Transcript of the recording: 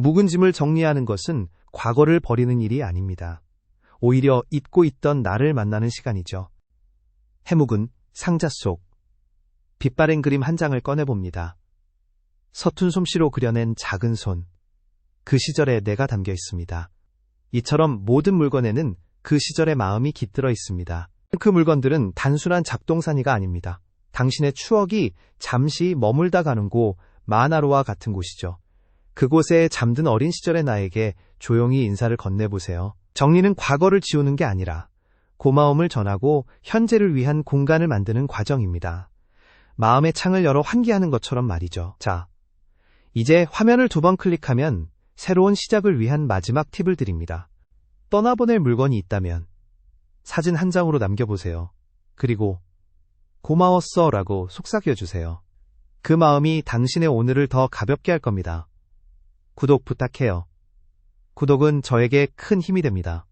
묵은 짐을 정리하는 것은 과거를 버리는 일이 아닙니다. 오히려 잊고 있던 나를 만나는 시간이죠. 해묵은 상자 속 빛바랜 그림 한 장을 꺼내봅니다. 서툰 솜씨로 그려낸 작은 손. 그 시절의 내가 담겨 있습니다. 이처럼 모든 물건에는 그 시절의 마음이 깃들어 있습니다. 그 물건들은 단순한 잡동사니가 아닙니다. 당신의 추억이 잠시 머물다 가는 곳, 마나로와 같은 곳이죠. 그곳에 잠든 어린 시절의 나에게 조용히 인사를 건네보세요. 정리는 과거를 지우는 게 아니라 고마움을 전하고 현재를 위한 공간을 만드는 과정입니다. 마음의 창을 열어 환기하는 것처럼 말이죠. 자, 이제 화면을 두 번 클릭하면 새로운 시작을 위한 마지막 팁을 드립니다. 떠나보낼 물건이 있다면 사진 한 장으로 남겨보세요. 그리고 고마웠어 라고 속삭여주세요. 그 마음이 당신의 오늘을 더 가볍게 할 겁니다. 구독 부탁해요. 구독은 저에게 큰 힘이 됩니다.